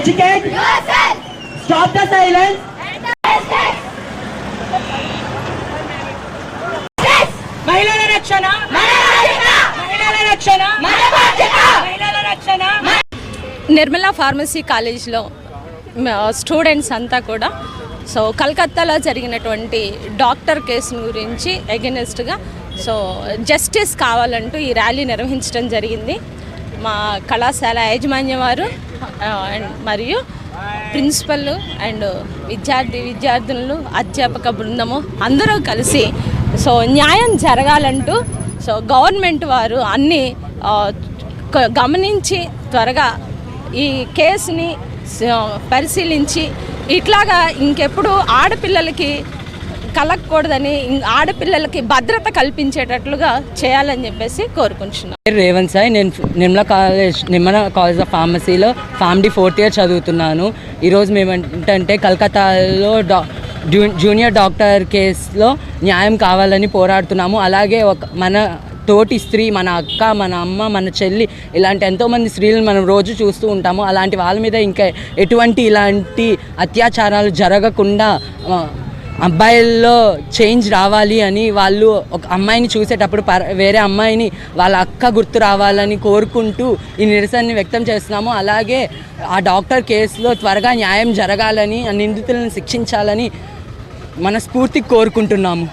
Educate. Stop the silence. మహిళల రక్షణ మహిళల రక్షణ మహిళల రక్షణ నిర్మలా ఫార్మసీ కాలేజ్లో మ- స్టూడెంట్స్ అంతా కూడా సో కలకత్తాలో జరిగినటువంటి డాక్టర్ కేసు గురించి ఎగెనెస్ట్గా సో జస్టిస్ కావాలంటూ ఈ ర్యాలీ నిర్వహించడం జరిగింది మా కళాశాల యాజమాన్యం వారు అండ్ మరియు ప్రిన్సిపల్ అండ్ విద్యార్థి విద్యార్థులు అధ్యాపక బృందము అందరూ కలిసి సో న్యాయం జరగాలంటూ సో గవర్నమెంట్ వారు అన్నీ గమనించి త్వరగా ఈ కేసుని పరిశీలించి ఇట్లాగా ఇంకెప్పుడు ఆడపిల్లలకి కలగకూడదని ఆడపిల్లలకి భద్రత కల్పించేటట్లుగా చేయాలని చెప్పేసి కోరుకుంటున్నాను పేరు రేవంత్ సాయి. నేను Nirmala college Nimmala college of ఫార్మసీలో PharmD fourth year చదువుతున్నాను. ఈరోజు మేము ఏంటంటే కలకత్తాలో డా జూ- జూనియర్ డాక్టర్ కేసులో న్యాయం కావాలని పోరాడుతున్నాము. అలాగే ఒక మన తోటి స్త్రీ మన అక్క మన అమ్మ మన చెల్లి ఇలాంటి ఎంతోమంది స్త్రీలను మనం రోజు చూస్తూ ఉంటాము. అలాంటి వాళ్ళ మీద ఇంకా ఎటువంటి ఇలాంటి అత్యాచారాలు జరగకుండా అబ్బాయిల్లో చేంజ్ రావాలి అని వాళ్ళు ఒక అమ్మాయిని చూసేటప్పుడు పర వేరే అమ్మాయిని వాళ్ళ అక్క గుర్తు రావాలని కోరుకుంటూ ఈ నిరసనని వ్యక్తం చేస్తున్నాము. అలాగే ఆ డాక్టర్ కేసులో త్వరగా న్యాయం జరగాలని ఆ నిందితులను శిక్షించాలని మనస్ఫూర్తి కోరుకుంటున్నాము.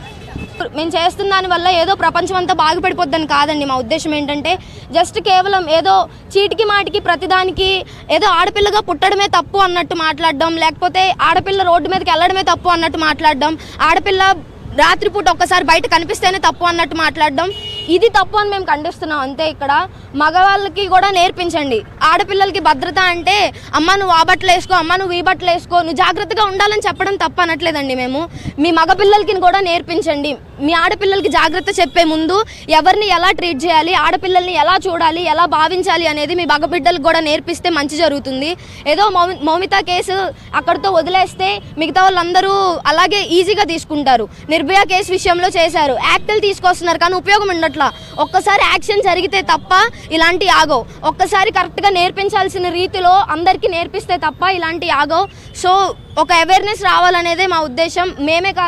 మేము చేస్తున్న దానివల్ల ఏదో ప్రపంచం అంతా బాగుపడిపోద్దని కాదండి. మా ఉద్దేశం ఏంటంటే జస్ట్ కేవలం ఏదో చీటికి మాటికి ప్రతిదానికి ఏదో ఆడపిల్లగా పుట్టడమే తప్పు అన్నట్టు మాట్లాడడం లేకపోతే ఆడపిల్ల రోడ్డు మీదకి వెళ్ళడమే తప్పు అన్నట్టు మాట్లాడడం ఆడపిల్ల రాత్రిపూట ఒక్కసారి బయట కనిపిస్తేనే తప్పు అన్నట్టు మాట్లాడడం ఇది తప్పు అని మేము ఖండిస్తున్నాం. అంతే ఇక్కడ. మగవాళ్ళకి కూడా నేర్పించండి. ఆడపిల్లలకి భద్రత అంటే అమ్మ నువ్వు ఆ బట్టలు వేసుకో అమ్మ నువ్వు ఈ బట్టలు వేసుకో నువ్వు జాగ్రత్తగా ఉండాలని చెప్పడం తప్ప అనట్లేదండి మేము. మీ మగపిల్లలకి కూడా నేర్పించండి. మీ ఆడపిల్లలకి జాగ్రత్త చెప్పే ముందు ఎవరిని ఎలా ట్రీట్ చేయాలి ఆడపిల్లల్ని ఎలా చూడాలి ఎలా భావించాలి అనేది మీ మగబిడ్డలకు కూడా నేర్పిస్తే మంచి జరుగుతుంది. ఏదో మౌ- మౌమిత కేసు అక్కడితో వదిలేస్తే మిగతా వాళ్ళందరూ అలాగే ఈజీగా తీసుకుంటారు. నిర్భయ కేసు విషయంలో చేశారు. యాక్టులు తీసుకొస్తున్నారు కానీ ఉపయోగం ఉండట్లా. ఒక్కసారి యాక్షన్ జరిగితే తప్ప ఇలాంటి ఆగో ఒక్కసారి కరెక్ట్గా నేర్పించాల్సిన రీతిలో అందరికీ నేర్పిస్తే తప్ప ఇలాంటి ఆగో సో ఒక అవేర్నెస్ రావాలనేదే మా ఉద్దేశం. మేమే కాదు